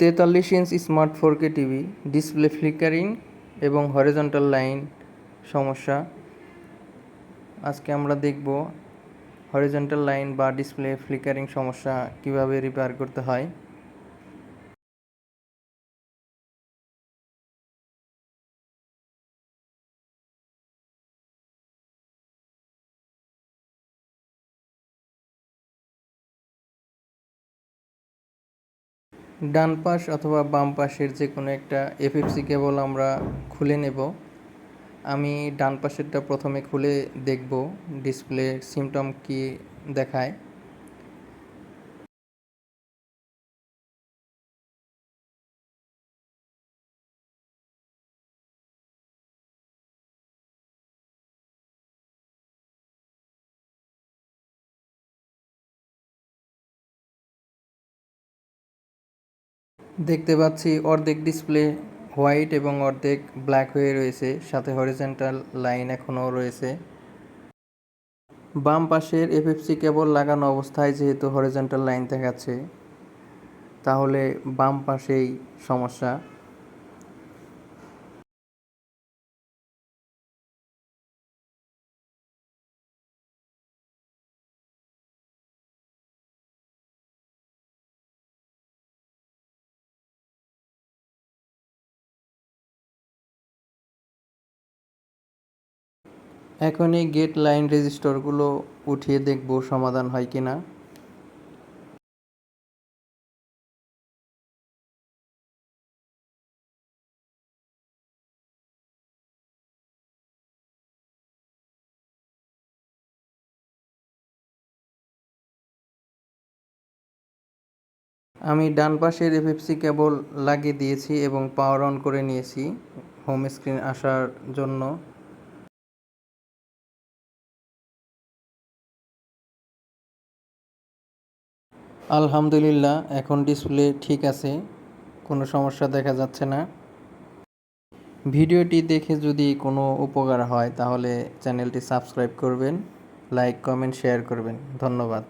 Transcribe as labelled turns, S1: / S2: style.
S1: তেতাল্লিশ inch smart four K TV, display flickering এবং horizontal line সমস্যা। আজকে আমরা দেখব হরিজন্টাল লাইন বা ডিসপ্লে ফ্লিকারিং সমস্যা কীভাবে রিপেয়ার করতে হয়। ডান পাশ অথবা বাম পাশের যে কোনো একটা এফএফসি কেবল আমরা খুলে নেব। আমি ডান পাশেরটা প্রথমে খুলে দেখব, ডিসপ্লে সিমটম কি দেখায়। দেখতে পাচ্ছি অর্ধেক ডিসপ্লে হোয়াইট এবং অর্ধেক ব্ল্যাক হয়ে রয়েছে, সাথে হরিজেন্টাল লাইন এখনও রয়েছে। বাম পাশের এফএফসি কেবল লাগানো অবস্থায় যেহেতু হরিজেন্টাল লাইন দেখাচ্ছে, তাহলে বাম পাশেই সমস্যা। এখন এই গেট লাইন রেজিস্টরগুলো উঠিয়ে দেখব সমাধান হয় কি না আমি ডান পাশের এফএফসি কেবল লাগিয়ে দিয়েছি এবং পাওয়ার অন করে নিয়েছি। হোম স্ক্রিন আসার জন্য। আলহামদুলিল্লাহ, এখন ডিসপ্লে ঠিক আছে, কোনো সমস্যা দেখা যাচ্ছে না। ভিডিওটি দেখে যদি কোনো উপকার হয়, তাহলে চ্যানেলটি সাবস্ক্রাইব করবেন, লাইক, কমেন্ট, শেয়ার করবেন। ধন্যবাদ।